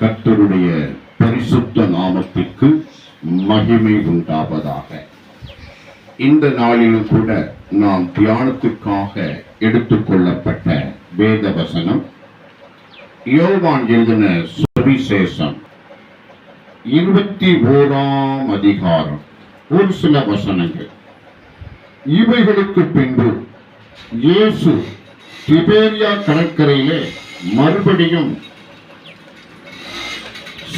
கர்த்தருடைய பரிசுத்த நாமத்திற்கு மகிமை உண்டாவதாக. இந்த நாளிலும் கூட நாம் தியானத்துக்காக எடுத்துக்கொள்ளப்பட்ட வேத வசனம் யோவான் எழுதின சுவிசேஷம் இருபத்தி ஓராம் அதிகாரம். ஒரு சில வசனங்கள். இவைகளுக்கு பின்பு இயேசு திபேரியா கடற்கரையிலே மறுபடியும்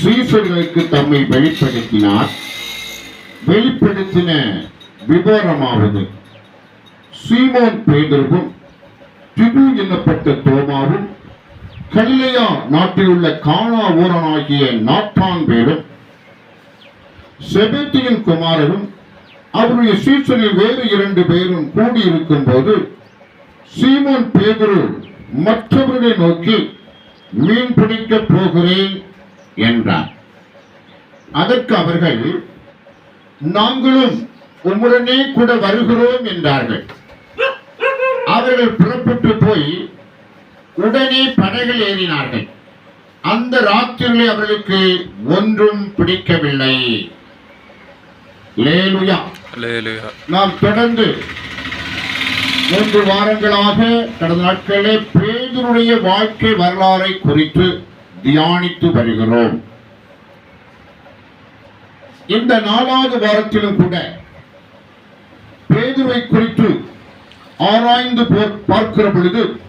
சீசர்களுக்கு தம்மை வெளிப்படுத்தினார். வெளிப்படுத்தின விவரமாவது சீமோன் பேதர்வும் திபு என்னப்பட்ட தோமாவும் கலிலேயா நாட்டில் உள்ள கானா ஊரனாகிய நாட்டான் பேரும் செபேத்தியின் குமாரரும் அவருடைய சீசனில் வேறு இரண்டு பேரும் கூடியிருக்கும் போது சீமோன் பேதுரு மற்றவர்களை நோக்கி மீன் பிடிக்கப் போகிறேன் என்றார். அதற்கு அவர்கள் நாங்களும் உம்முடனே கூட வருகிறோம் என்றார்கள். அவர்கள் புறப்பட்டு போய் உடனே படகில் ஏறினார்கள். அந்த ராத்திரிலே அவர்களுக்கு ஒன்றும் பிடிக்கவில்லை. நாம் தொடர்ந்து மூன்று வாரங்களாக கடந்த நாட்களிலே பேதருடைய வாழ்க்கை வரலாறை குறித்து தியானித்து வருகிறோம். இந்த நாலாவது வாரத்திலும் கூட பேதுவை குறித்து ஆராய்ந்து போ- பார்க்கிற பொழுது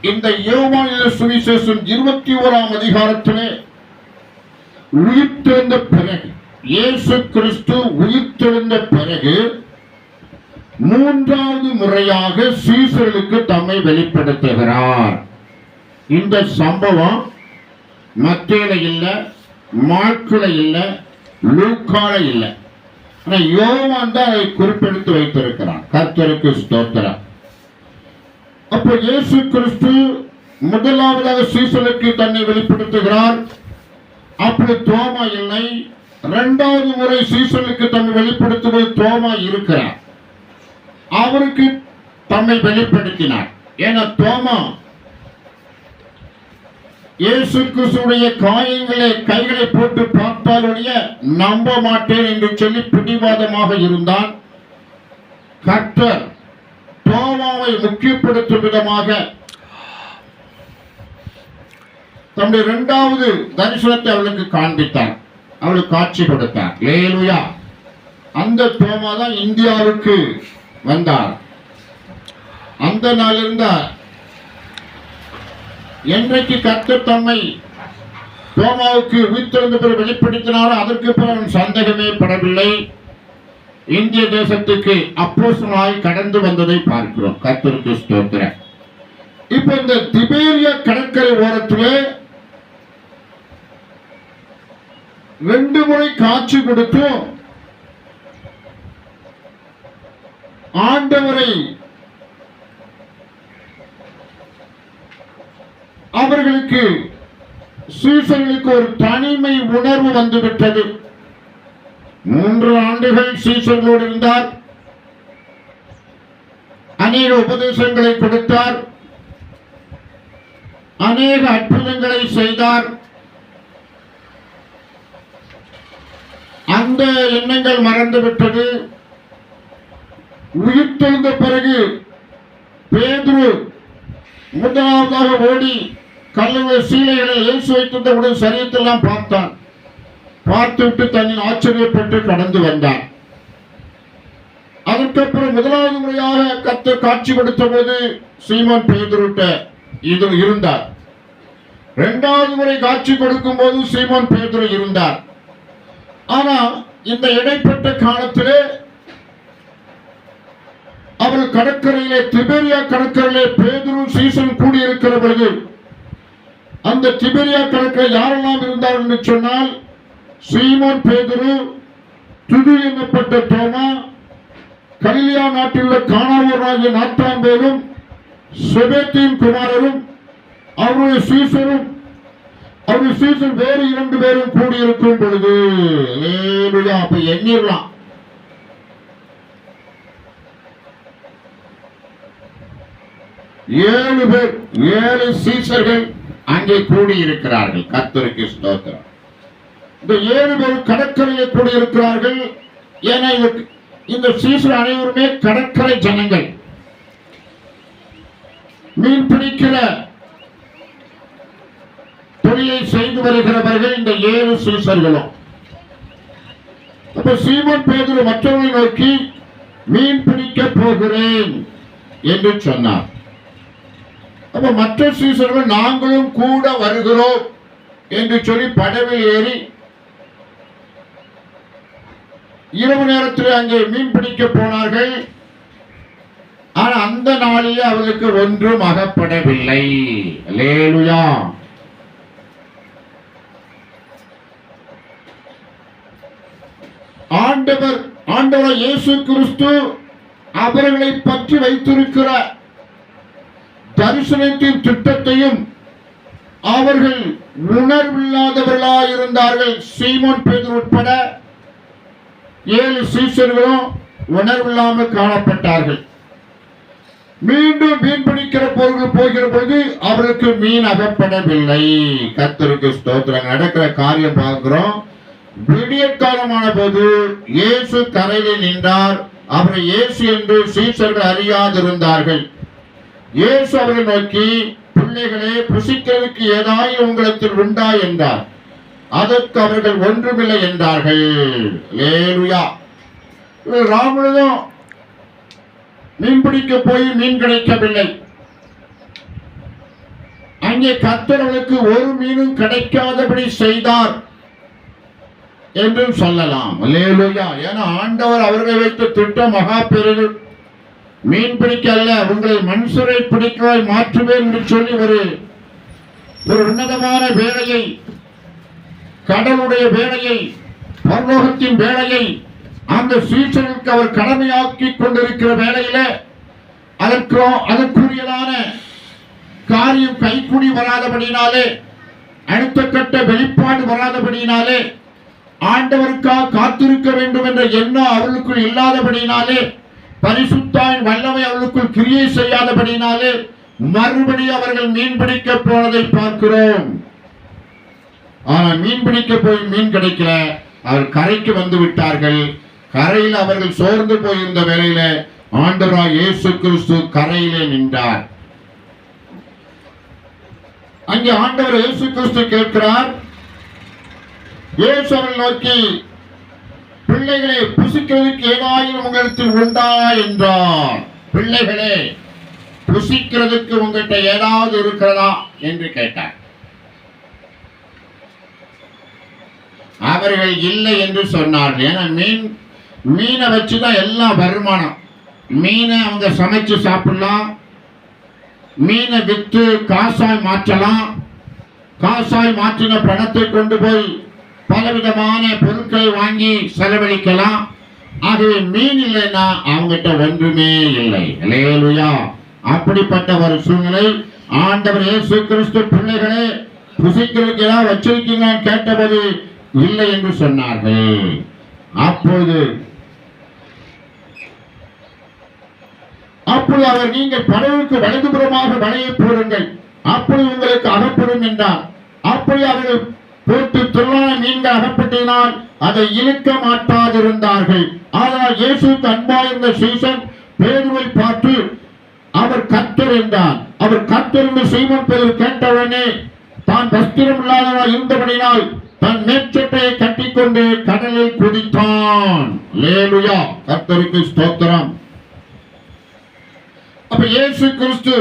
இந்த யோவானில சுவிசேஷம் இருபத்தி ஓராம் அதிகாரத்திலே உயிர்த்தெழுந்த பிறகு இயேசு கிறிஸ்து உயிர்த்தெழுந்த பிறகு மூன்றாவது முறையாக சீசர்களுக்கு தம்மை வெளிப்படுத்துகிறார். இந்த சம்பவம் மத்தேல இல்லை மார்க்குல இல்லை லூக்கால இல்லை. ஆனா யோவான் தான் அதை குறிப்பெடுத்து வைத்திருக்கிறான். கர்த்தருக்கு ஸ்தோத்திரம். அப்போ இயேசு கிறிஸ்து முதலாவதாக சீசலுக்கு தன்னை வெளிப்படுத்துகிறார். அப்படி தோமா இல்லை. இரண்டாவது முறை சீசனுக்கு தன்னை வெளிப்படுத்துவது தோமா இருக்கிறார். அவருக்கு தம்மை வெளிப்படுத்தினார். ஏன்னா தோமா இயேசு கிறிஸ்துடைய காயங்களை கைகளை போட்டு பார்த்தாலுடைய நம்ப மாட்டேன் என்று சொல்லி பிடிவாதமாக இருந்தான். கர்த்தர் தோமாவை முக்கியப்படுத்தும் விதமாக தம்முடைய இரண்டாவது தரிசனத்தை அவளுக்கு காண்பித்தார் அவளுக்கு காட்சி கொடுத்தார் லேலுயா அந்த தோமா தான் இந்தியாவுக்கு வந்தார் அந்த நாளிலிருந்து என்றைக்கு கத்து தம்மை தோமாவுக்கு உயிர்த்தெழுந்த பிறகு வெளிப்படுத்தினாரோ அதற்கு பிறகு சந்தேகமே படவில்லை. இந்திய தேசத்துக்கு அப்போசனாய் கடந்து வந்ததை பார்க்கிறோம். கர்த்தருக்கு ஸ்தோத்திர இப்ப இந்த திபேரிய கடற்கரை ஓரத்திலே ரெண்டு முறை காட்சி கொடுத்தும். ஆண்டவரை அவர்களுக்கு சீசனுக்கு ஒரு தனிமை உணர்வு வந்துவிட்டது. மூன்று ஆண்டுகள் சீசர்களோடு இருந்தார். அநேக உபதேசங்களை கொடுத்தார். அநேக அற்புதங்களை செய்தார். அந்த எண்ணங்கள் மறந்துவிட்டது. உயிர்த்தெழுந்த பிறகு பேதுரு முதலாவதாக ஓடி கல்லுகள் சீலைகளில் இயேசு வைத்திருந்தவுடன் சரீரத்தெல்லாம் பார்த்தான். பார்த்துவிட்டு தன்னை ஆச்சரியப்பட்டு கடந்து வந்தான். அதற்கப்புறம் முதலாவது முறையாக கத்து காட்சி கொடுத்த போது சீமான் பேதுருட்ட இது இருந்தார். இரண்டாவது முறை காட்சி கொடுக்கும் போது சீமான் பேதுரு இருந்தார். ஆனா இந்த இடைப்பட்ட காலத்திலே அவர் கடற்கரையிலே திபெரியா கடற்கரையிலே பேதுரும் சீசன் கூடியிருக்கிற பொழுது அந்த திபெரியா கடற்கரை யாரெல்லாம் இருந்தார் என்று சொன்னால் சீமோன் பேதுரு துது என்னப்பட்ட தோமா கலிலியா நாட்டில் உள்ள நாற்றாம் பேரும் செபேத்தின் குமாரரும் அவருடைய சீசரும் அவருடைய சீசன் வேறு இரண்டு பேரும் கூடியிருக்கும் பொழுது அப்ப எண்ணிடலாம் ஏழு பேர் ஏழு சீசர்கள் அங்கே கூடியிருக்கிறார்கள். கத்தருக்கு ஸ்தோத்திரம். இந்த ஏழு பேர் கடற்கரையில் கூடியிருக்கிறார்கள். ஏன்னா இந்த சீசர் அனைவருமே கடற்கரை ஜனங்கள். மீன் பிடிக்கிற தொழிலை செய்து வருகிறவர்கள் இந்த ஏழு சீசர்களும். அப்ப சீமன் பேதுரு மற்றவர்களை நோக்கி மீன் பிடிக்க போகிறேன் என்று சொன்னார். அப்ப மற்ற சீசர்கள் நாங்களும் கூட வருகிறோம் என்று சொல்லி படவில் ஏறி இரவு நேரத்தில் அங்கே மீன் பிடிக்க போனார்கள். ஆனா அந்த நாளிலே அவர்களுக்கு ஒன்றும் அகப்படவில்லை. லேலுயா ஆண்டவர் ஆண்டவர் இயேசு கிறிஸ்து அவர்களை பற்றி வைத்திருக்கிற தரிசனத்தின் திட்டத்தையும் அவர்கள் உணர்வில்லாதவர்களாயிருந்தார்கள். சீமோன் பேதர் உட்பட ஏழு சீசர்களும் உணர்வில்லாமல் காணப்பட்டார்கள். மீண்டும் மீன் பிடிக்கிற பொருள் போகிற பொழுது அவருக்கு மீன் அகப்படவில்லை. கர்த்தருக்கு ஸ்தோத்திரம். நடக்கிற காரியம் பார்க்கிறோம். விடிய காலமான போது இயேசு கரையில் நின்றார். அவரை இயேசு என்று சீசர்கள் அறியாதிருந்தார்கள். இயேசு அவரை நோக்கி பிள்ளைகளே புசிக்கிறதுக்கு ஏதாயும் உங்களிடத்தில் உண்டா? என்றார். அதற்கு அவர்கள் ஒன்றுமில்லை என்றார்கள். லேலுயா ராமுழுதும் மீன் பிடிக்க போய் மீன் கிடைக்கவில்லை. அங்கே கத்தர்களுக்கு ஒரு மீனும் கிடைக்காதபடி செய்தார் என்றும் சொல்லலாம். ஏன்னா ஆண்டவர் அவர்களை வைத்த திட்டம் மகா பெருகு மீன் பிடிக்க அல்ல உங்களை மனுஷரை பிடிக்கவாய் மாற்றுவேன் என்று சொல்லி ஒரு ஒரு உன்னதமான வேலையை கடவுளுடைய வேலையை பரலோகத்தின் வேலையை அந்த சீசனுக்கு அவர் கடமையாக்கி கொண்டிருக்கிற வேலையில அதற்கோ அதற்குரியதான காரியம் கைக்கூடி வராதபடினாலே அடுத்த கட்ட வெளிப்பாடு வராதபடினாலே ஆண்டவருக்காக காத்திருக்க வேண்டும் என்ற எண்ணம் அவர்களுக்குள் இல்லாதபடினாலே பரிசுத்தாயின் வல்லமை அவர்களுக்குள் கிரியை செய்யாதபடினாலே மறுபடியும் அவர்கள் மீன் பிடிக்க போனதை பார்க்கிறோம். ஆனால் மீன் பிடிக்க போய் மீன் கிடைக்கல. அவர் கரைக்கு வந்து விட்டார்கள். கரையில் அவர்கள் சோர்ந்து போயிருந்த வேலையில ஆண்டவராய் இயேசு கிறிஸ்து கரையிலே நின்றார். அங்கே ஆண்டவர் இயேசு கிறிஸ்து கேட்கிறார். இயேசு அவர்கள் நோக்கி பிள்ளைகளை புசிக்கிறதுக்கு ஏதாயும் உங்களுக்கு உண்டா என்றார் பிள்ளைகளே புசிக்கிறதுக்கு உங்கள்கிட்ட ஏதாவது இருக்கிறதா என்று கேட்டார். அவர்கள் இல்லை என்று சொன்னார்கள். ஏன்னா மீன் மீனை வச்சு தான் எல்லாம் வருமானம். மீனை அவங்க சமைச்சு சாப்பிடலாம். மீனை விற்று காசாய் மாற்றலாம். காசாய் மாற்றின பணத்தை கொண்டு போய் பலவிதமான பொருட்களை வாங்கி செலவழிக்கலாம். ஆகவே மீன் இல்லைன்னா அவங்ககிட்ட ஒன்றுமே இல்லை. லேலுயா அப்படிப்பட்ட ஒரு சூழ்நிலை. ஆண்டவர் இயேசு கிறிஸ்து பிள்ளைகளே புசிக்கிறதுக்கு ஏதாவது கேட்டபோது இல்லை என்று சொன்னார்கள். அப்போது அப்படி அவர் நீங்கள் படகுக்கு வலதுபுறமாக வலையை போடுங்கள். அப்படி உங்களுக்கு அகப்படும் என்றார். அப்படி அவர்கள் போட்டு தொழிலான நீங்க அகப்பட்டினால் அதை இழுக்க மாட்டாதிருந்தார்கள். ஆனால் இயேசு அன்பாயிருந்த சீசன் பேதுவை பார்த்து அவர் கர்த்தர் என்றார் அவர் கத்திருந்து சீமன் பேர் கேட்டவுடனே தான் வஸ்திரம் இல்லாதவா இருந்தபடினால் தன் மேற்சட்டையை கட்டிக்கொண்டு கடலில் குதித்தான். லேலுயா கர்த்தருக்கு ஸ்தோத்திரம். அப்ப இயேசு கிறிஸ்து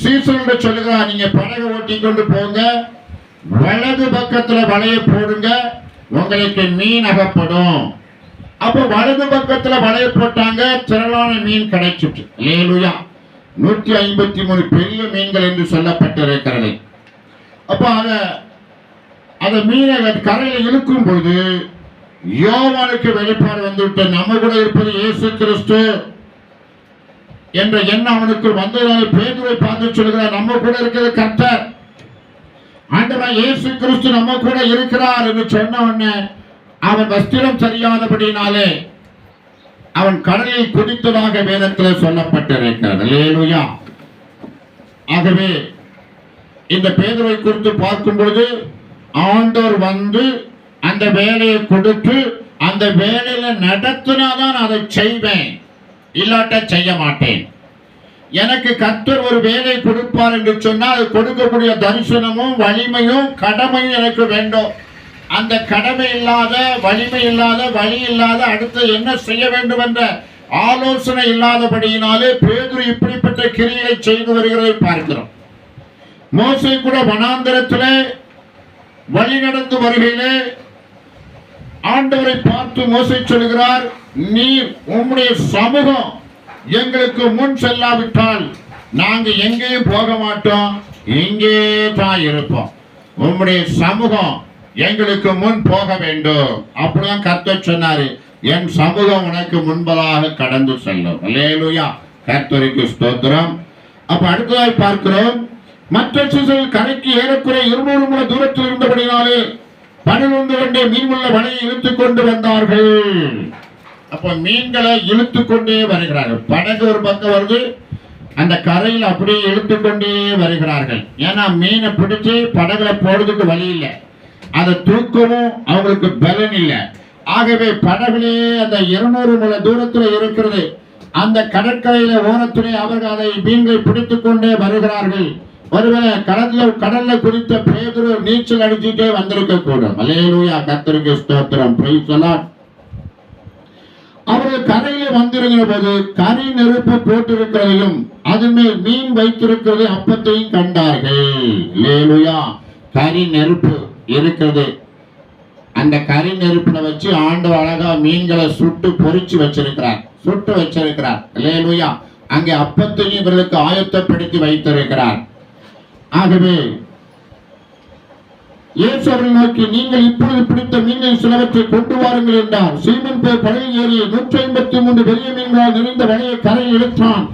சீசனிட சொல்லுகிறார் நீங்க படகு ஓட்டி கொண்டு போங்க. வலது பக்கத்துல வலையை போடுங்க உங்களுக்கு மீன் அகப்படும். அப்ப வலது பக்கத்துல வலையை போட்டாங்க திரளான மீன் கிடைச்சிட்டு. லேலுயா நூற்றி ஐம்பத்தி மூணு பெரிய மீன்கள் என்று சொல்லப்பட்டிருக்கிறது. அப்ப அத அந்த மீனை கரையில் இழுக்கும் பொழுது யோவானுக்கு வெளிப்பாடு வந்துவிட்டு நம்ம கூட இருப்பது இயேசு கிறிஸ்து என்ற எண்ணம் அவனுக்கு வந்ததால் பேதுவை பார்த்து சொல்கிறார் நம்ம கூட இருக்கிறது கர்த்தர். ஆண்டவன் இயேசு கிறிஸ்து நம்ம கூட இருக்கிறார் என்று சொன்ன உடனே அவன் வஸ்திரம் சரியாதபடினாலே அவன் கடலில் குதித்ததாக வேதத்தில் சொல்லப்பட்டிருக்கிறது. ஆகவே இந்த பேதுரை குறித்து பார்க்கும் பொழுது ஆண்டோர் வந்து அந்த வேலையை கொடுத்து அந்த வேலையில நடத்தினாதான் அதை செய்வேன். இல்லாட்ட செய்ய மாட்டேன். எனக்கு கர்த்தர் ஒரு வேலை கொடுப்பார் என்று சொன்னால் அது கொடுக்கக்கூடிய தரிசனமும் வலிமையும் கடமையும் எனக்கு வேண்டும். அந்த கடமை இல்லாத வலிமை இல்லாத வழி இல்லாத அடுத்து என்ன செய்ய வேண்டும் என்ற ஆலோசனை இல்லாதபடியினாலே பேதுரு இப்படிப்பட்ட கிரியை செய்து வருகிறதை பார்க்கிறோம். மோசை கூட வனாந்தரத்திலே வழி நடந்து வருகையிலே ஆண்டவரை பார்த்து மோசை சொல்கிறார் நீர் உம்முடைய சமூகம் எங்களுக்கு முன் செல்லாவிட்டால் நாங்க எங்கேயும் போக மாட்டோம் இங்கே தான் இருப்போம். உம்முடைய சமூகம் எங்களுக்கு முன் போக வேண்டும். அப்படிதான் கர்த்தர் சொன்னாரு. என் சமூகம் உனக்கு முன்பதாக கடந்து செல்லும். அல்லேலூயா. கர்த்தருக்கு ஸ்தோத்திரம். அப்ப அடுத்ததாய் பார்க்கிறோம். மற்ற சிசல் கரைக்கு ஏறக்குறைய இருநூறு முறை தூரத்தில் இருந்தபடினாலே ரெண்டு கொண்டே மீன்முள்ள வலையை இழுத்துக் கொண்டு வந்தார்கள். அப்ப மீன்களை இழுத்து கொண்டே வருகிறார்கள். படகு ஒரு பக்கம் வருது அந்த கரையில் அப்படியே இழுத்து கொண்டே வருகிறார்கள். ஏன்னா மீனை பிடிச்சி படகுல போடுறதுக்கு வழி இல்லை. அதை தூக்கவும் அவங்களுக்கு பலன் இல்லை. ஆகவே படகுலே அந்த இருநூறு முழ தூரத்தில் இருக்கிறது அந்த கடற்கரையில ஓரத்துறை அவர்கள் அதை மீன்களை பிடித்து கொண்டே வருகிறார்கள். ஒருவேளை கடல்ல கடல்ல குறித்த பேதொரு நீச்சல் அடிச்சுட்டே வந்திருக்க கூடும் அலேலூயா கத்திரிக்கை ஸ்தோத்திரம் பிரைஸ் அலாட் அவர்கள் கரையில வந்திருக்கிற போது கரி நெருப்பு போட்டிருக்கிறதையும் அது மேல் மீன் வைத்திருக்கிறது அப்பத்தையும் கண்டார்கள். லேலுயா. கரி நெருப்பு இருக்கிறது. அந்த கரி நெருப்புல வச்சு ஆண்டு அழகா மீன்களை சுட்டு பொறிச்சு வச்சிருக்கிறார். சுட்டு வச்சிருக்கிறார். லேலுயா. அங்கே அப்பத்தையும் இவர்களுக்கு ஆயத்தப்படுத்தி வைத்திருக்கிறார். ஆகவே இயேசு அவர்கள் நோக்கி நீங்கள் இப்பொழுது பிடித்த மீனை சிலவற்றை கொண்டு வாருங்கள் என்றார் சீமன் பேர் பழைய ஏறி நூற்றி ஐம்பத்தி மூன்று பெரிய மீன்களால் நிறைந்த வலையை கரையில் இழுத்தான்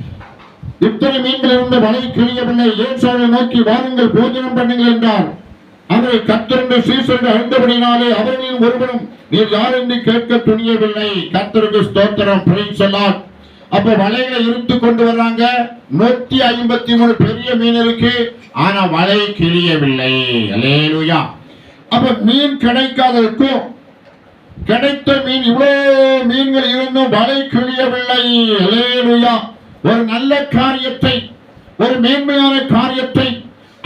இத்தனை மீன்கள் இருந்த வலை கிழியவில்லை இயேசு அவர்களை நோக்கி வாருங்கள் போஜனம் பண்ணுங்கள் என்றார் அவரை கத்திரண்டு சீசர்கள் அறிந்தபடினாலே அவர்களின் ஒருவனும் நீர் யார் என்று கேட்க துணியவில்லை. கத்தருக்கு ஸ்தோத்திரம். பிரைஸ் அப்ப வலையில இருந்து கொண்டு வர்றாங்க. நூத்தி ஐம்பத்தி மூணு பெரிய மீன் இருக்கு. ஆனா வலை கிழியவில்லை. அலேலுயா அப்ப மீன் கிடைக்காததற்கும் கிடைத்த மீன் இவ்வளவு மீன்கள் இருந்தும் வலை கிழியவில்லை. அலேலுயா ஒரு நல்ல காரியத்தை ஒரு மேன்மையான காரியத்தை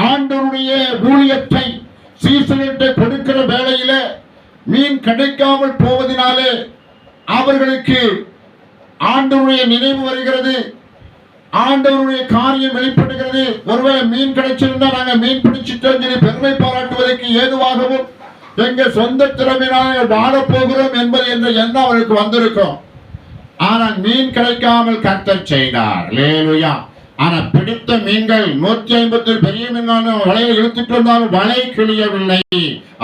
ஆண்டவருடைய ஊழியத்தை சீசனிட்டு கொடுக்கிற வேளையில மீன் கிடைக்காமல் போவதினாலே அவர்களுக்கு ஆண்டவருடைய நினைவு வருகிறது. ஆண்டவருடைய காரியம் வெளிப்படுகிறது. ஒருவேளை மீன் கிடைச்சிருந்தா நாங்க மீன் பிடிச்சிட்டோம் சொல்லி பெருமை பாராட்டுவதற்கு ஏதுவாகவும் எங்க சொந்த திறமையினால் வாழப் போகிறோம் என்பது என்ற எண்ணம் அவருக்கு வந்திருக்கும். ஆனால் மீன் கிடைக்காமல் கர்த்தர் செய்தார். லேலுயா ஆனா பிடித்த மீன்கள் நூத்தி ஐம்பத்தி பெரிய மீன்கள் வலையில் இழுத்துட்டு வந்தாலும் வலை கிழியவில்லை.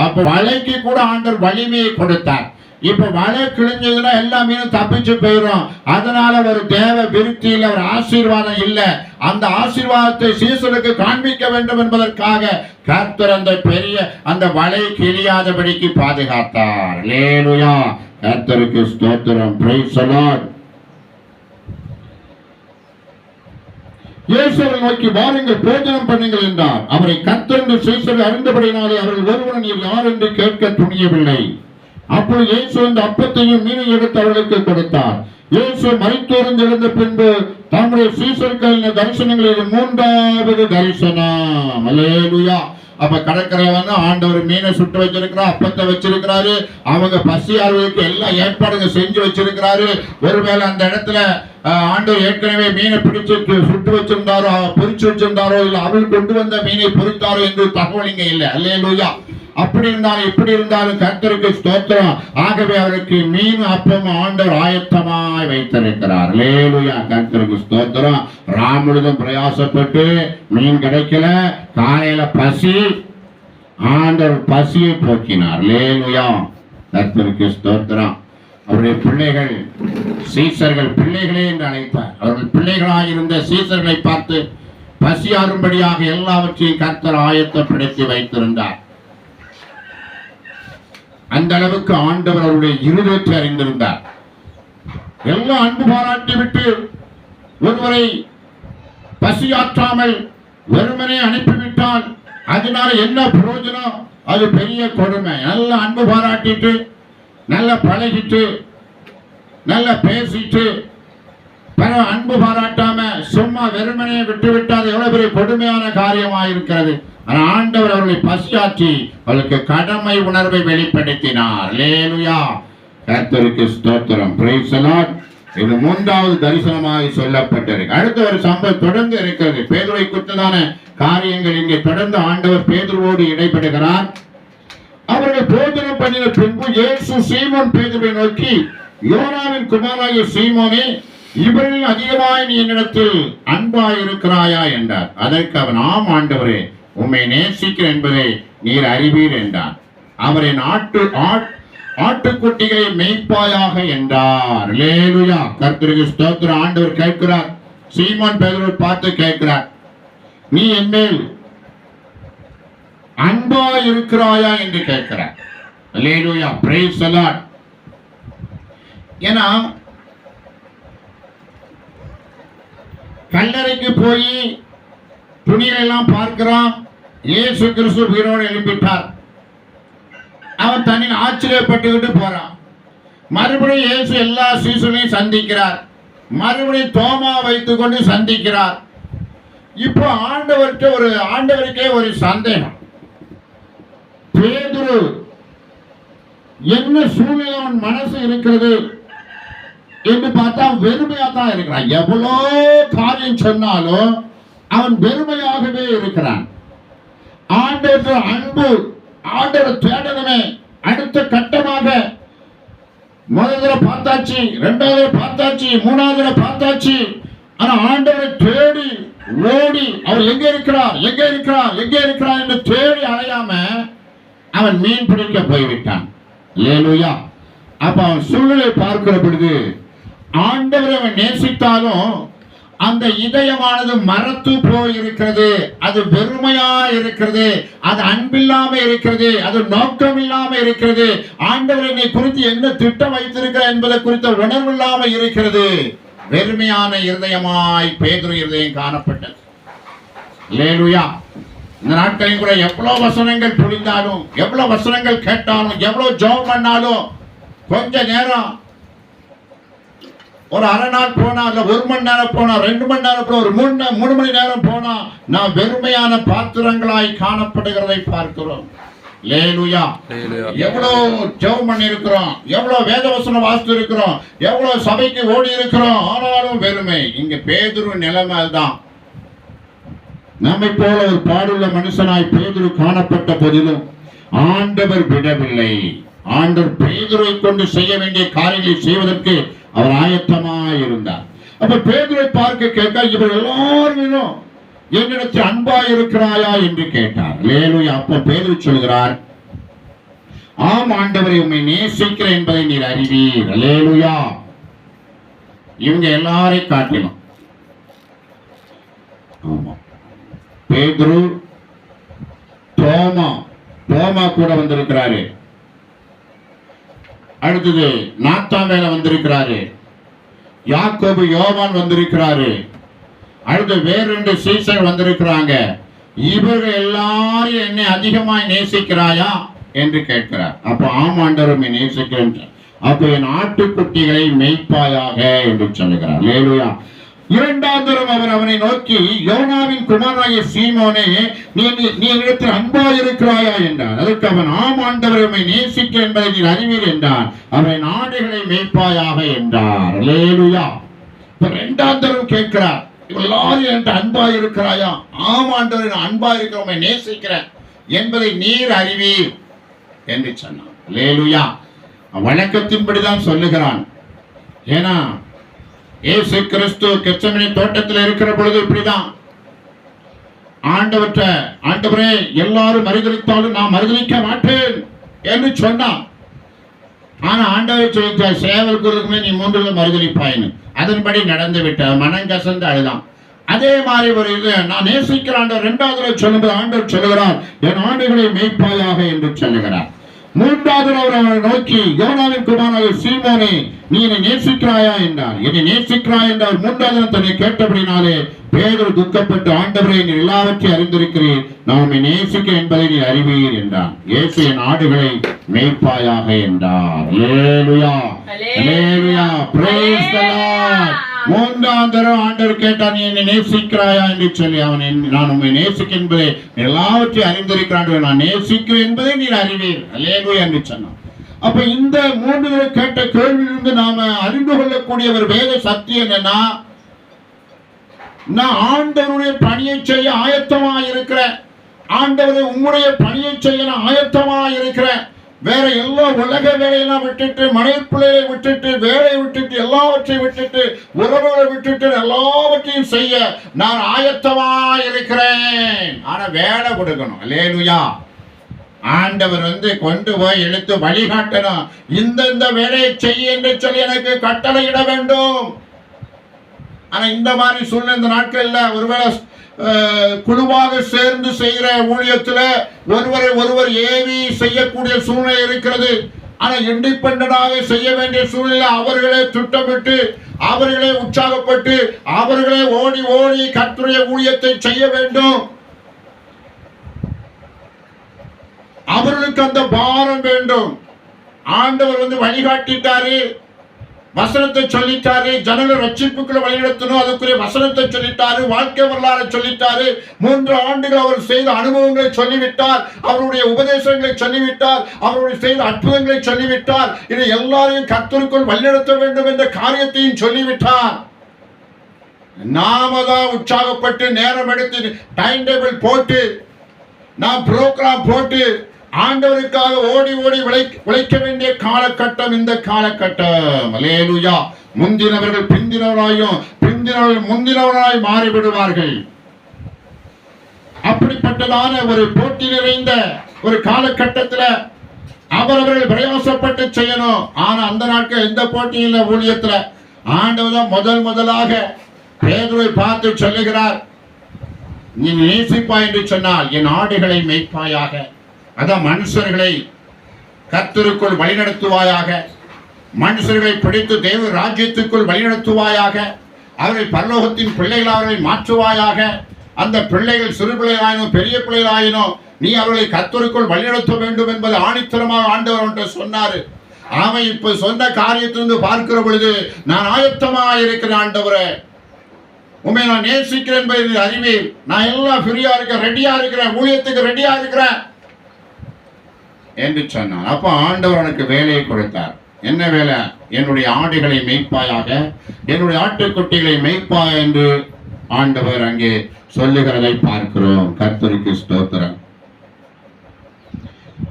அப்ப வலைக்கு கூட ஆண்டவர் வலிமையை கொடுத்தார். இப்ப வலை கிழிஞ்சதுன்னா எல்லா மீனும் தப்பிச்சு போயிடும். அதனால ஒரு தேவ விருத்தி இல்ல ஒரு ஆசீர்வாதம் இல்லை. அந்த ஆசீர்வாதத்தை சீசனுக்கு காண்பிக்க வேண்டும் என்பதற்காக கர்த்தர் அந்த பெரிய அந்த வலை கிழியாதபடிக்கு பாதுகாத்தார். லேலுயா கர்த்தருக்கு ஸ்தோத்திரம். பிரைஸ் லார்ட் இயேசுவை நோக்கி வாருங்கள் போஜனம் பண்ணுங்கள் என்றார். அவரை கத்தென்று சீசர் அறிந்தபடினாலே அவர்கள் ஒருவன் யார் என்று கேட்க துணியவில்லை. அப்பொழுது இயேசு அந்த அப்பத்தையும் மீனை எடுத்து அவர்களுக்கு கொடுத்தார். இயேசு மறித்தோர்ந்து எழுந்த பின்பு தம்முடைய சீசர்களின் தரிசனங்களில் மூன்றாவது தரிசனம். அலேலுயா அப்ப கடற்கரை வந்து ஆண்டவர் மீனை சுட்டு வச்சிருக்கிறார் அப்பத்தை வச்சிருக்கிறாரு. அவங்க பசி ஆறுவதற்கு எல்லா ஏற்பாடுங்க செஞ்சு வச்சிருக்கிறாரு. ஒருவேளை அந்த இடத்துல ஆண்டவர் ஏற்கனவே மீனை பிடிச்சு சுட்டு வச்சிருந்தாரோ பொரிச்சு வச்சிருந்தாரோ இல்ல அவள் கொண்டு வந்த மீனை பொரித்தாரோ என்று தகவல் இங்க இல்லை. அல்லேலூயா. அப்படி இருந்தாலும் இப்படி இருந்தாலும் கர்த்தருக்கு ஸ்தோத்திரம். ஆகவே அவருக்கு மீன் அப்பம் ஆண்டவர் ஆயத்தமாய் வைத்திருக்கிறார். லேலுயா கர்த்தருக்கு ஸ்தோத்திரம். ராமுழுதும் பிரயாசப்பட்டு மீன் கிடைக்கல. காலையில பசி ஆண்டவர் பசியை போக்கினார். லேலுயா கர்த்தருக்கு ஸ்தோத்திரம். அவருடைய பிள்ளைகள் சீசர்கள் பிள்ளைகளே என்று அழைத்தார் அவர்கள் பிள்ளைகளாக இருந்த சீசர்களை பார்த்து பசியாரும்படியாக எல்லாவற்றையும் கர்த்தர் ஆயத்தப்படுத்தி வைத்திருந்தார். அந்த அளவுக்கு ஆண்டவர் அவருடைய இருதயத்தை அறிந்திருந்தார். எல்லாம் அன்பு பாராட்டி விட்டு ஒருவரை பசியாற்றாமல் வெறுமனே அனுப்பிவிட்டால் அதனால என்ன பிரயோஜனம்? அது பெரிய கொடுமை. நல்ல அன்பு பாராட்டிட்டு நல்லா பழகிட்டு நல்லா பேசிட்டு பிற அன்பு பாராட்டாம சும்மா வெறுமனையை விட்டு விட்டால் அது எவ்வளவு பெரிய கொடுமையான காரியமாக இருக்கிறது ஆண்டவர் அவர்களை பசியாற்றி அவளுக்கு கடமை உணர்வை வெளிப்படுத்தினார். லேலுயா கர்த்தருக்கு ஸ்தோத்திரம். பிரைஸ் இது மூன்றாவது தரிசனமாக சொல்லப்பட்டிருக்கு. அடுத்த ஒரு சம்பவம் தொடர்ந்து இருக்கிறது. பேதுரை குறித்ததான காரியங்கள் இங்கே தொடர்ந்து ஆண்டவர் பேதுருவோடு இடைப்படுகிறார். அவர்கள் போதனை பண்ணின பின்பு இயேசு சீமோன் பேதுரை நோக்கி யோனாவின் குமாராகிய சீமோனே இவரில் அதிகமாய் நீ என்னிடத்தில் அன்பாய் இருக்கிறாயா என்றார். அதற்கு அவன் ஆம் ஆண்டவரே உம்மை நேசிக்கிறேன் என்பதை நீர் அறிவீர் என்றார். அவரின் ஆட்டு ஆட்டுக்குட்டிகளை மெய்ப்பாயாக என்றார். லேலுயா கர்த்தருக்கு ஸ்தோத்திர ஆண்டவர் கேட்கிறார். சீமான் பேதுருவை பார்த்து கேட்கிறார். நீ என்மேல் அன்பா இருக்கிறாயா என்று கேட்கிறார். லேலுயா பிரேஸ் அலாட் ஏன்னா கல்லறைக்கு போய் துணிகளெல்லாம் பார்க்கிறான். இயேசு கிறிஸ்து உயிரோடு எழுப்பிட்டார் அவன் தனி ஆச்சரியப்பட்டுக்கிட்டு போறான். மறுபடியும் இயேசு எல்லா சீசனையும் சந்திக்கிறார். மறுபடியும் தோமா வைத்துக்கொண்டு சந்திக்கிறார். இப்போ ஆண்டவர்கிட்ட ஒரு ஆண்டவருக்கே ஒரு சந்தேகம். பேதுரு என்ன சூழ்நிலை அவன் மனசு இருக்கிறது என்று பார்த்தா வெறுமையா தான் இருக்கிறான். எவ்வளோ காரியம் சொன்னாலும் அவன் வெறுமையாகவே இருக்கிறான். ஆண்டவர் அன்பு ஆண்டவர் தேடணுமே அடுத்த கட்டமாக முதல் தடவை பார்த்தாச்சு ரெண்டாவது பார்த்தாச்சு மூணாவது பார்த்தாச்சு. ஆனா ஆண்டவரை தேடி ஓடி அவர் எங்க இருக்கிறார் எங்க இருக்கிறார் எங்க இருக்கிறார் என்று தேடி அலையாம அவன் மீன் பிடிக்க போய்விட்டான். லேலுயா அப்ப அவன் சூழ்நிலை பார்க்கிற பொழுது ஆண்டவரை அவன் நேசித்தாலும் அந்த இதயமானது மரத்து போய் இருக்கிறது அது வெறுமையா இருக்கிறது அது அன்பில்லாம இருக்கிறது. அது நோக்கம் இல்லாம இருக்கிறது. ஆண்டவர் என்னை குறித்து என்ன திட்டம் வைத்திருக்கிற என்பதை குறித்த உணர்வு இல்லாம இருக்கிறது. வெறுமையான இருதயமாய் பேதுரு இருதயம் காணப்பட்டது. லேலுயா இந்த நாட்களில் கூட எவ்வளவு வசனங்கள் புரிந்தாலும் எவ்வளவு வசனங்கள் கேட்டாலும் எவ்வளவு ஜோம் பண்ணாலும் கொஞ்ச நேரம் ஒரு அரை நாள் போனா இல்ல ஒரு மணி நேரம் போனா ரெண்டு மணி நேரம் போனா ஒரு மூணு மூணு மணி நேரம் போனா நான் வெறுமையான பாத்திரங்களாய் காணப்படுகிறதை பார்க்கிறோம். லேலுயா. எவ்வளவு ஜெபம் பண்ணி இருக்கிறோம் எவ்வளவு வேதவசனம் வாசித்து இருக்கிறோம் எவ்வளவு சபைக்கு ஓடி இருக்கிறோம் ஆனாலும் வெறுமை. இங்க பேதுரு நிலைமை தான் நம்மை போல ஒரு பாடுள்ள மனுஷனாய் பேதுரு காணப்பட்ட போதிலும் ஆண்டவர் விடவில்லை. ஆண்டவர் பேதுருவை கொண்டு செய்ய வேண்டிய காரியங்களை செய்வதற்கு அவர் ஆயத்தமா இருந்தார். அப்ப பேதுரை பார்க்க கேட்க இவர் எல்லாரும் என்னிடத்தில் அன்பா இருக்கிறாயா என்று கேட்டார். லேலுயா அப்ப பேதுரு சொல்கிறார் ஆம் ஆண்டவரை உண்மை நேசிக்கிறேன் என்பதை நீர் அறிவீர். லேலுயா இவங்க எல்லாரையும் காட்டிலும் ஆமா. பேதுரு தோமா தோமா கூட வந்திருக்கிறாரு. அடுத்தது நாத்தான் வேலை வந்திருக்கிறாரு. யாக்கோபு யோவான் வந்திருக்கிறாரு. அடுத்து வேற ரெண்டு சீசன் வந்திருக்கிறாங்க. இவர்கள் எல்லாரும் என்னை அதிகமாய் நேசிக்கிறாயா என்று கேட்கிறார். அப்ப ஆமாண்டரும் நேசிக்கிறேன். அப்ப என் ஆட்டுக்குட்டிகளை மெய்ப்பாயாக என்று சொல்லுகிறார். லேலுயா இரண்டாம் தரம் அவர் அவனை நோக்கி யோனாவின் குமாராய சீமோனே நீ நீ- நீ என்னிடத்தில் அன்பாய் இருக்கிறாயா என்றார். அதற்கு அவன் ஆம் ஆண்டவர் நேசிக்க என்பதை நீர் அறிவீர் என்றார். அவரை நாடுகளை மேய்ப்பாயாக என்றார். லேலுயா இப்ப இரண்டாம் தரம் கேட்கிறார் எல்லாரும் என்கிட்ட அன்பா இருக்கிறாயா? ஆம் ஆண்டவர் நான் அன்பா இருக்கிறவங்க நேசிக்கிறேன் என்பதை நீர் அறிவீர் என்று சொன்னான். லேலுயா வழக்கத்தின்படிதான் சொல்லுகிறான். ஏன்னா இயேசு கிறிஸ்து கெச்சமணி தோட்டத்தில் இருக்கிற பொழுது இப்படிதான். ஆண்டவற்ற ஆண்டவரே எல்லாரும் மறுதளித்தாலும் நான் மறுதளிக்க மாட்டேன் என்று சொன்னான். ஆனா ஆண்டவரை சொல்லிட்ட சேவல்குருக்குமே நீ மூன்று மறுதளிப்பாயின்னு அதன்படி நடந்து விட்ட மனம் கசந்து அழுதான். அதே மாதிரி ஒரு இது நான் நேசிக்கிற ஆண்டவர் இரண்டாவது சொல்லும்போது ஆண்டவர் சொல்லுகிறார் என் ஆண்டுகளை மெய்ப்பாயாக என்று சொல்லுகிறார். மூன்றாவது அவர் அவரை நோக்கி யோனாவின் குமாரனாக சீமோனே நீ என்னை நேசிக்கிறாயா? என்றார். என்னை நேசிக்கிறாய்? என்றார். மூன்றாவது தன்னை கேட்டபடினாலே பேதர் துக்கப்பட்டு ஆண்டவரை நீ எல்லாவற்றையும் அறிந்திருக்கிறேன் நான் உம்மை நேசிக்க என்பதை நீ அறிவீர் என்றான். இயேசு என் ஆடுகளை மேய்ப்பாயாக என்றார். praise the Lord. மூன்றாம் தரம் ஆண்டவர் கேட்டார் நீ என்னை நேசிக்கிறாயா? என்று சொல்லி அவன் என்- நான் உண்மை நேசிக்கின்றே எல்லாவற்றையும் அறிந்திருக்கிறான் நான் நேசிக்கிறேன் என்பதை நீர் அறிவீர். அல்லேலூயா என்று சொன்னான். அப்ப இந்த மூன்று கேட்ட கேள்வியிலிருந்து நாம அறிந்து கொள்ளக்கூடிய ஒரு வேத சக்தி என்னன்னா நான் ஆண்டவருடைய பணியை செய்ய ஆயத்தமா இருக்கிறேன் ஆண்டவரை உம்முடைய பணியை செய்ய நான் ஆயத்தமா இருக்கிறேன் வேற எல்லா உலக வேலையெல்லாம் விட்டுட்டு மனைப்பிள்ளையை விட்டுட்டு வேலையை விட்டுட்டு எல்லாவற்றையும் விட்டுட்டு உறவுகளை விட்டுட்டு எல்லாவற்றையும் செய்ய நான் ஆயத்தமா இருக்கிறேன். ஆனா வேலை கொடுக்கணும். லேலுயா ஆண்டவர் வந்து கொண்டு போய் எடுத்து வழிகாட்டணும். இந்தந்த வேலையை செய்ய என்று சொல்லி எனக்கு கட்டளையிட வேண்டும். ஆனா இந்த மாதிரி சூழ்நிலை இந்த நாட்கள்ல ஒருவேளை குழுவாக சேர்ந்து செய்கிற ஊழியத்தில் ஒருவரை ஒருவர் ஏவி செய்யக்கூடிய சூழ்நிலை இருக்கிறது. ஆனால் இண்டிபெண்டாக செய்ய வேண்டிய சூழ்நிலை அவர்களே திட்டமிட்டு அவர்களே உற்சாகப்பட்டு அவர்களே ஓடி ஓடி கத்துடைய ஊழியத்தை செய்ய வேண்டும். அவர்களுக்கு அந்த பாரம் வேண்டும். ஆண்டவர் வந்து வழிகாட்டிட்டாரு. வசனத்தை சொல்லிட்டாரு ஜனங்கள் ரட்சிப்புக்குள்ள வழிநடத்தணும் அதுக்குரிய வசனத்தை சொல்லிட்டாரு வாழ்க்கை வரலாறை சொல்லிட்டாரு. மூன்று ஆண்டுகள் அவர் செய்த அனுபவங்களை சொல்லிவிட்டார் அவருடைய உபதேசங்களை சொல்லிவிட்டார் அவருடைய செய்த அற்புதங்களை சொல்லிவிட்டார். இதை எல்லாரையும் கத்தருக்குள் வழிநடத்த வேண்டும் என்ற காரியத்தையும் சொல்லிவிட்டார். நாம தான் உற்சாகப்பட்டு நேரம் எடுத்து டைம் டேபிள் போட்டு நான் புரோகிராம் போட்டு ஆண்டவருக்காக ஓடி ஓடி உழை உழைக்க வேண்டிய காலகட்டம் இந்த காலகட்டம். அலேலுயா முந்தினவர்கள் பிந்தினவராயும் பிந்தினவர்கள் முந்தினவராய் மாறிவிடுவார்கள். அப்படிப்பட்டதான ஒரு போட்டி நிறைந்த ஒரு காலகட்டத்துல அவரவர்கள் பிரயாசப்பட்டு செய்யணும். ஆனா அந்த நாட்கள் எந்த போட்டியில் ஊழியத்துல? ஆண்டவர் தான் முதல் முதலாக பேதுரை பார்த்து சொல்லுகிறார். நீ நேசிப்பாய் என்று சொன்னால் என் ஆடுகளை மேய்ப்பாயாக. அதான் மனுஷர்களை கத்தருக்குள் வழிநடத்துவாயாக மனுஷர்களை பிடித்து தேவ ராஜ்யத்துக்குள் வழிநடத்துவாயாக அவர்கள் பரலோகத்தின் பிள்ளைகளாக மாற்றுவாயாக அந்த பிள்ளைகள் சிறு பிள்ளைகளாயினும் பெரிய பிள்ளைகளாயினும் நீ அவர்களை கத்தருக்குள் வழிநடத்த வேண்டும் என்பது ஆணித்தரமாக ஆண்டவர் என்று சொன்னாரு. அவன் இப்ப சொன்ன காரியத்திலிருந்து பார்க்கிற பொழுது நான் ஆயத்தமாக இருக்கிறேன் ஆண்டவரே. உண்மை நான் நேசிக்கிறேன் என்பதை அறிவி நான் எல்லாம் ஃப்ரீயா இருக்கேன் ரெடியா இருக்கிறேன் ஊழியத்துக்கு ரெடியா இருக்கிறேன். என்று சொன்னான். அப்போ ஆண்டவர் எனக்கு வேலையை கொடுத்தார். என்ன வேலை? என்னுடைய ஆடுகளை மெய்ப்பாயாக என்னுடைய ஆட்டுக்குட்டிகளை மேய்ப்பா என்று ஆண்டவர் அங்கே சொல்லுகிறதை பார்க்கிறோம். கர்த்தருக்கு ஸ்தோத்திரம்.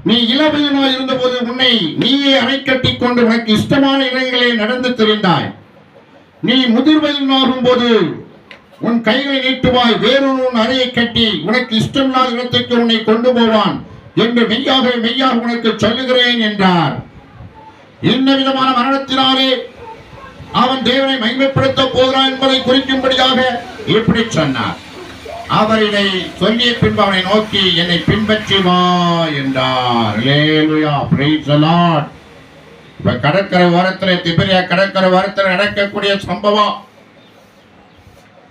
நீ இளவையனாய் இருந்தபோது உன்னை நீயே அணை கட்டிக் கொண்டு உனக்கு இஷ்டமான இடங்களே நடந்து தெரிந்தாய். நீ முதிர்வயனாகும் போது உன் கைகளை நீட்டுவாய் வேறொரு உன் அறையை கட்டி உனக்கு இஷ்டமில்லாத இடத்துக்கு உன்னை கொண்டு போவான். என்று மெய்யாக மெய்யாக உனக்கு சொல்லுகிறேன் என்றார். என்ன விதமான மரணத்தினாலே அவன் தேவனை மகிமைப்படுத்த போகிறான் என்பதை குறிக்கும்படியாக இப்படி சொன்னார். அவர் இதை சொல்லிய பின்பு அவனை நோக்கி என்னை பின்பற்றி வா என்றார். இப்ப கடற்கரை ஓரத்தில் திபெரியா கடற்கரை ஓரத்தில் நடக்கக்கூடிய சம்பவம்.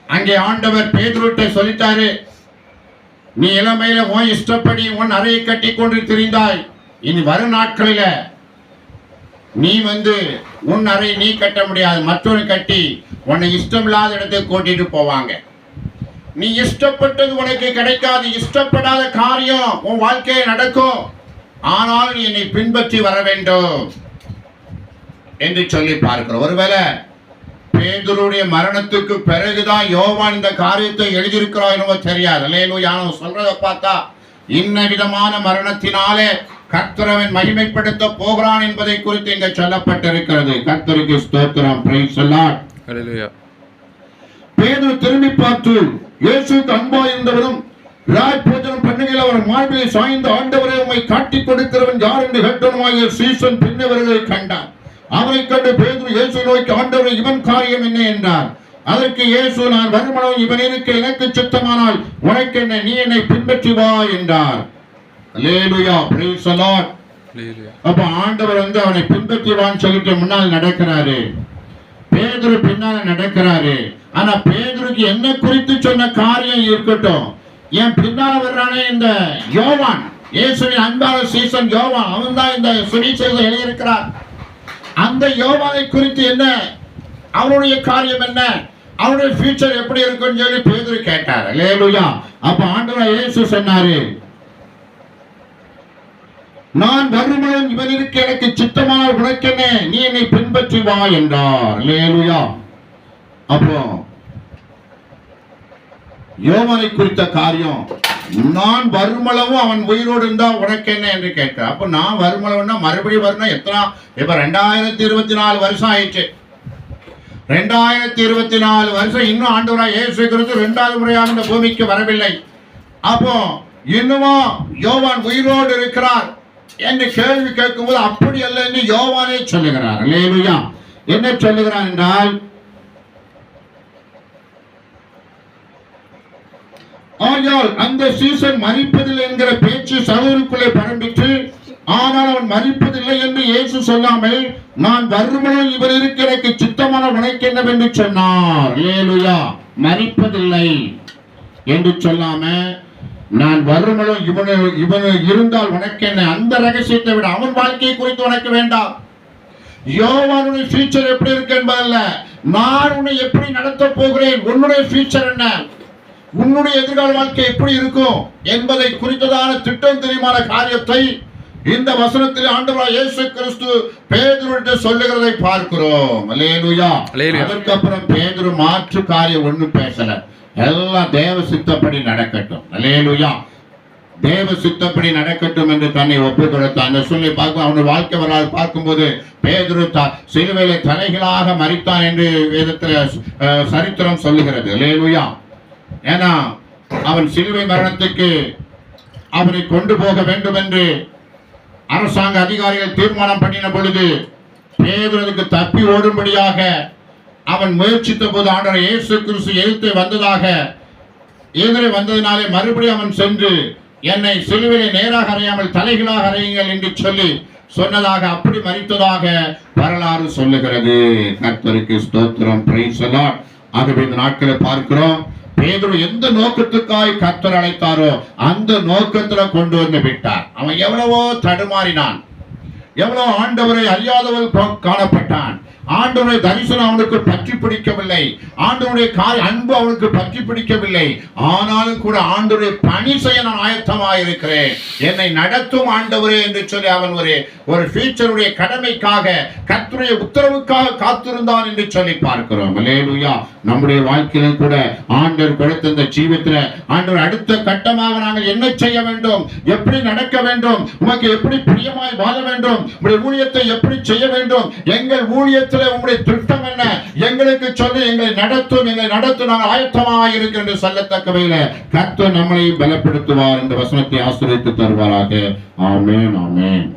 அங்கே ஆண்டவர் பேதுருட்டை சொல்லிட்டாரு. நீ இளமையில உன் இஷ்டப்படி உன் அறையை கட்டி கொண்டு திரிந்தாய். இனி வரும் நாட்களில நீ வந்து உன் அறை நீ கட்ட முடியாது. மற்றொரு கட்டி உன்னை இஷ்டமில்லாத இடத்துக்கு கூட்டிட்டு போவாங்க. நீ இஷ்டப்பட்டது உனக்கு கிடைக்காது. இஷ்டப்படாத காரியம் உன் வாழ்க்கையை நடக்கும். ஆனால் நீ என்னை பின்பற்றி வர வேண்டும். என்று சொல்லி பார்க்கிறோம். ஒருவேளை பேதுருடைய மரணத்துக்கு பிறகுதான் யோவான் இந்த காரியத்தை எழுதியிருக்கிறார் என்னவோ தெரியாது. அல்லேலூயானோ சொல்றத பார்த்தா இன்ன விதமான மரணத்தினாலே கர்த்தரவன் மகிமைப்படுத்த போகிறான் என்பதை குறித்து இங்க சொல்லப்பட்டிருக்கிறது. கர்த்தருக்கு ஸ்தோத்திரம். பிரைஸ் பேதுரு திரும்பி பார்த்து இயேசுக்கு அன்பா இருந்தவரும் ராஜ் போஜனம் பண்ணுகையில் அவர் மார்பிலை சாய்ந்த ஆண்டவரை உம்மை காட்டிக் கொடுக்கிறவன் யார் என்று கேட்டவனுமாகிய சீசன் பின்னவர்களை கண்டார். அவரை கண்டு பேதுரு இயேசு நோக்கி ஆண்டவரை இவன் காரியம் என்ன என்றார்? அதற்கு இயேசு நான் வருமனோ? இவன் இருக்க எனக்கு சித்தமானால் உனக்கு என்ன? நீ என்னை பின்பற்றி வா என்றார். அப்ப ஆண்டவர் வந்து அவனை பின்பற்றுவான்னு சொல்லிட்டு முன்னால் நடக்கிறாரு. பேதுரு பின்னால நடக்கிறாரு. ஆனா பேதுருக்கு என்ன குறித்து சொன்ன காரியம் இருக்கட்டும். என் பின்னால வர்றானே இந்த யோவான். இயேசுவின் அன்பான சீசன் யோவான். அவன் தான் இந்த சுவிசேஷம் எழுதியிருக்கிறார். அந்த யோவானை குறித்து என்ன? அவனுடைய காரியம் என்ன? அவனுடைய ஃபியூச்சர் எப்படி இருக்கும்னு சொல்லி பேதுரு கேட்டார். லேலுயா அப்ப ஆண்டவர் இயேசு சொன்னாரு நான் வருமளன் இவனிற்கு எனக்கு சித்தமான உனக்கென்ன? நீ என்னை பின்பற்றி வா என்றார். லேலுயா அப்போ யோவனை குறித்த காரியம் நான் வருமளவும் அவன் உயிரோடு இருந்தா உனக்கு என்ன என்று கேட்டார். அப்ப நான் வருமளவுன்னா மறுபடியும் வரணும் எத்தனை இப்ப ரெண்டாயிரத்தி இருபத்தி நாலு வருஷம் ஆயிடுச்சு. ரெண்டாயிரத்தி இருபத்தி நாலு வருஷம் இன்னும் ஆண்டவராய் இயேசு கிறிஸ்து ரெண்டாவது முறையாக இந்த பூமிக்கு வரவில்லை. அப்போ இன்னுமா யோவான் உயிரோடு இருக்கிறார் என்று கேள்வி கேட்கும்போது அப்படி அல்ல என்று யோவானே சொல்லுகிறார். இல்லையா என்ன சொல்லுகிறார் என்றால் ஆகையால் அந்த சீசன் மறிப்பதில்லை என்கிற பேச்சு சகோதரிக்குள்ளே பரம்பிட்டு ஆனால் அவன் மறிப்பதில்லை என்று இயேசு சொல்லாமல் நான் வருமனும் இவர் இருக்க எனக்கு சித்தமான உனக்கு என்னவென்று சொன்னார். லேலுயா மறிப்பதில்லை. என்று சொல்லாம நான் வருமனும் இவனு இவனு இருந்தால் உனக்கு என்ன? அந்த ரகசியத்தை விட அவன் வாழ்க்கையை குறித்து உனக்கு வேண்டாம். யோவானுடைய ஃபியூச்சர் எப்படி இருக்கு என்பதல்ல. நான் உன்னை எப்படி நடத்த போகிறேன்? உன்னுடைய ஃபியூச்சர் என்ன? உன்னுடைய எதிர்கால வாழ்க்கை எப்படி இருக்கும் என்பதை குறித்ததான திட்டம் தெரியுமான காரியத்தை இந்த வசனத்தில் ஆண்டவராய் இயேசு கிறிஸ்து பேதுருவிட்ட சொல்லுகிறதை பார்க்கிறோம். அல்லேலூயா. அதற்கப்புறம் பேதுரு மாற்று காரியம் ஒண்ணும் பேசல. எல்லாம் தேவ சித்தப்படி நடக்கட்டும். அல்லேலூயா. தேவ சித்தப்படி நடக்கட்டும் என்று தன்னை ஒப்பு கொடுத்த அந்த சூழ்நிலை பார்க்கும் அவனுடைய வாழ்க்கை வரலாறு பார்க்கும்போது பேதுரு சிலுவையில தலைகளாக மறித்தான் என்று வேதத்தில் சரித்திரம் சொல்லுகிறது. அல்லேலூயா. ஏன்னா அவன் சிலுவை மரணத்துக்கு அவனை கொண்டு போக வேண்டும் என்று அரசாங்க அதிகாரிகள் தீர்மானம் பண்ணின பொழுது பேதுருக்கு தப்பி ஓடும்படியாக அவன் முயற்சித்த போது ஆண்டவர் இயேசு கிறிஸ்து எதிர்த்து வந்ததாக எதிரே வந்ததினாலே மறுபடியும் அவன் சென்று என்னை சிலுவையை நேராக அறையாமல் தலைகளாக அறையுங்கள் என்று சொல்லி சொன்னதாக அப்படி மறித்ததாக வரலாறு சொல்லுகிறது. கர்த்தருக்கு ஸ்தோத்திரம் பிரைஸ் ஆகவே இந்த நாட்களை பார்க்கிறோம். பேதரு எந்த நோக்கத்துக்காய் கத்தர் அழைத்தாரோ அந்த நோக்கத்துல கொண்டு வந்து விட்டார். அவன் எவ்வளவோ தடுமாறினான். எவ்வளவு ஆண்டவரை அறியாதவள் காணப்பட்டான். ஆண்டவருடைய தரிசனம் அவனுக்கு பற்றி பிடிக்கவில்லை. ஆண்டவருடைய கால் அன்பு அவனுக்கு பற்றி பிடிக்கவில்லை. ஆனாலும் கூட ஆண்டவருடைய பணி செய்ய நான் ஆயத்தமாக இருக்கிறேன். என்னை நடத்தும் ஆண்டவரே என்று சொல்லி அவன் ஒரு ஒரு ஃபியூச்சருடைய கடமைக்காக கத்துடைய உத்தரவுக்காக காத்திருந்தான் என்று சொல்லி பார்க்கிறோம். நம்முடைய வாழ்க்கையிலும் கூட ஆண்டவர் கொடுத்த இந்த ஜீவித்துல ஆண்டவர் அடுத்த கட்டமாக நாங்கள் என்ன செய்ய வேண்டும்? எப்படி நடக்க வேண்டும்? உமக்கு எப்படி பிரியமாய் வாழ வேண்டும்? உங்களுடைய ஊழியத்தை எப்படி செய்ய வேண்டும்? எங்கள் ஊழியத்தில் உங்களுடைய திட்டம் என்ன? எங்களுக்கு சொல்லி எங்களை நடத்தும் எங்களை நடத்தும் நாங்கள் ஆயத்தமாக இருக்கிறோம் என்று சொல்லத்தக்க வகையில கர்த்தர் நம்மளை பலப்படுத்துவார் என்ற வசனத்தை ஆசிரியத்து தருவாராக. ஆமேன் ஆமேன்.